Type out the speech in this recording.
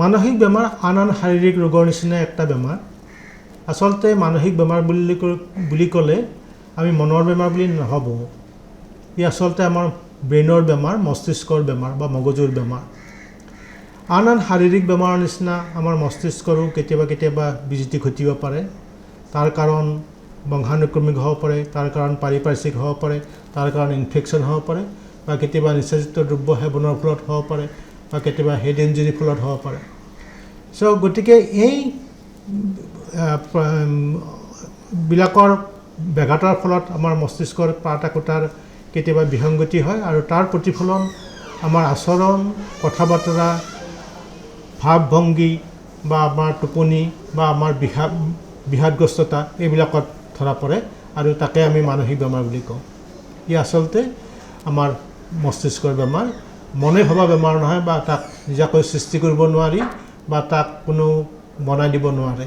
মানসিক বেমাৰ আন আন শাৰীৰিক ৰোগৰ নিচিনা একটা বেমাৰ। আচলতে মানসিক বেমাৰ বুলি বুলি ক'লে আমি মনৰ বেমাৰ বুলি নাভাবোঁ ই আচলতে আমাৰ ব্ৰেইনৰ বেমাৰ, মস্তিষ্কৰ বেমাৰ বা মগজুৰ বেমাৰ। আন আন শাৰীৰিক বেমাৰৰ নিচিনা আমাৰ মস্তিষ্কৰো কেতিয়াবা কেতিয়াবা বিজুতি ঘটিব পাৰে। তাৰ কাৰণ বংশানুক্ৰমিক হ'ব পাৰে, তাৰ কাৰণ পাৰিপাৰ্শ্বিক হ'ব পাৰে, তাৰ কাৰণ ইনফেকশ্যন হ'ব পাৰে বা কেতিয়াবা নিচাযুক্ত দ্ৰব্য সেৱনৰ ফলত হ'ব পাৰে। বা কেতিয়াবা হেড ইঞ্জুৰিৰ ফলত হ'ব পাৰে। চ' গতিকে এই বিলাকৰ ব্যাঘাতৰ ফলত আমাৰ মস্তিষ্কৰ পাৰ্টা কোটাৰ কেতিয়াবা বিসংগতি হয় আৰু তাৰ প্ৰতিফলন আমাৰ আচৰণ কথা বতৰা ভাৱ ভংগী বা আমাৰ টোপনি বা আমাৰ বিষাদ বিষাদগ্ৰস্ততা এইবিলাকত ধৰা পৰে আৰু তাকে আমি মানসিক বেমাৰ বুলি কওঁ। ই আচলতে আমাৰ মস্তিষ্কৰ বেমাৰ মনে ভবা বেমাৰ নহয় বা তাক নিজাকৈ সৃষ্টি কৰিব নোৱাৰি বা তাক কোনো বনাই দিব নোৱাৰে।